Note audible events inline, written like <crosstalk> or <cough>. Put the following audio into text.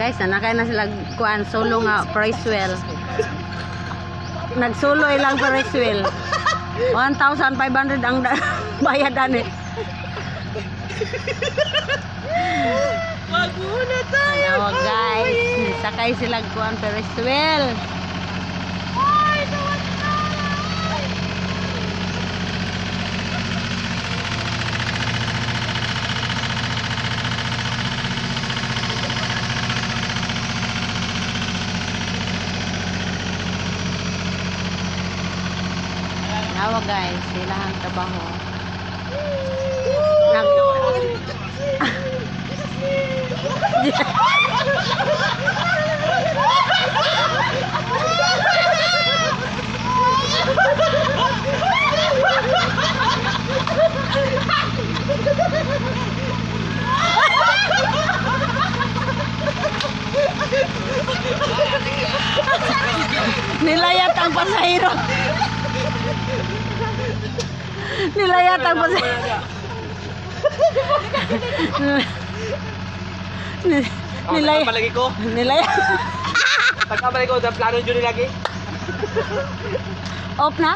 Guys, nanakay na sila kuan solo nga price well. Nagsulo ilang price well. 1,500 ang <laughs> bayad ani. Wag muna tayo. Ayaw guys, nisakay sila kuan price Nawa guys, sila ang trabaho. Nag Nilayat ang pasahero. Nilayat ang pasahero. Ni- Nilay Palagi ko. Nilayat. Pagkabalik ko, plano nyo lagi. Off na?